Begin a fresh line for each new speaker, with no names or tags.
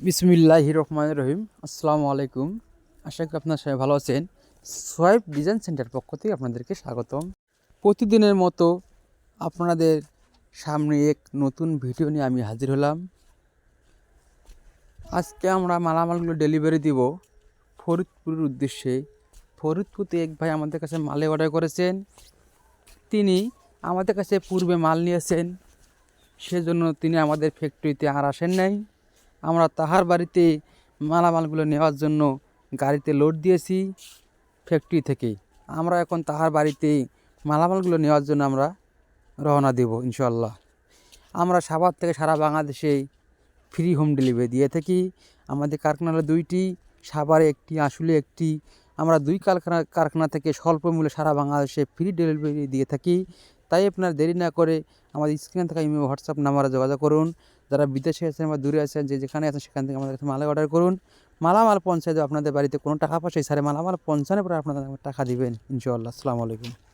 বিসমিল্লাহ রহমান রহিম। আসসালামু আলাইকুম। আশা করি আপনার সবাই ভালো আছেন। সোয়াইপ ডিজাইন সেন্টার পক্ষ থেকে আপনাদেরকে স্বাগতম। প্রতিদিনের মতো আপনাদের সামনে এক নতুন ভিডিও নিয়ে আমি হাজির হলাম। আজকে আমরা মালামালগুলো ডেলিভারি দিব ফরিদপুরের উদ্দেশ্যে। ফরিদপুরে এক ভাই আমাদের কাছে মালে অর্ডার করেছেন। তিনি আমাদের কাছে পূর্বে মাল নিয়েছেন। সেজন্য তিনি আমাদের ফ্যাক্টরিতে আর আসেন নাই। আমরা তাহার বাড়িতে মালামালগুলো নেওয়ার জন্য গাড়িতে লোড দিয়েছি ফ্যাক্টরি থেকে। আমরা এখন তাহার বাড়িতে মালামালগুলো নেওয়ার জন্য আমরা রওনা দেব ইনশাল্লাহ আমরা সাভার থেকে সারা বাংলাদেশে ফ্রি হোম ডেলিভারি দিয়ে থাকি। আমাদের কারখানা দুইটি, সাভারে একটি আসলে একটি। আমরা দুই কারখানা কারখানা থেকে স্বল্প মূল্যে সারা বাংলাদেশে ফ্রি ডেলিভারি দিয়ে থাকি। তাই আপনার দেরি না করে আমাদের স্ক্রিনে থাকা ইমেল হোয়াটসঅ্যাপ নাম্বারে যোগাযোগ করুন। যারা বিদেশে আছেন বা দূরে আছেন, যে যেখানে আছেন সেখান থেকে আমাদের মালা অর্ডার করুন। মালামাল পৌঁছে দেবো আপনাদের বাড়িতে কোনো টাকা পয়সা সারে মালামাল পৌঁছানোর পরে আপনাদের টাকা দিবেন, ইনশাআল্লাহ। আসসালামু আলাইকুম।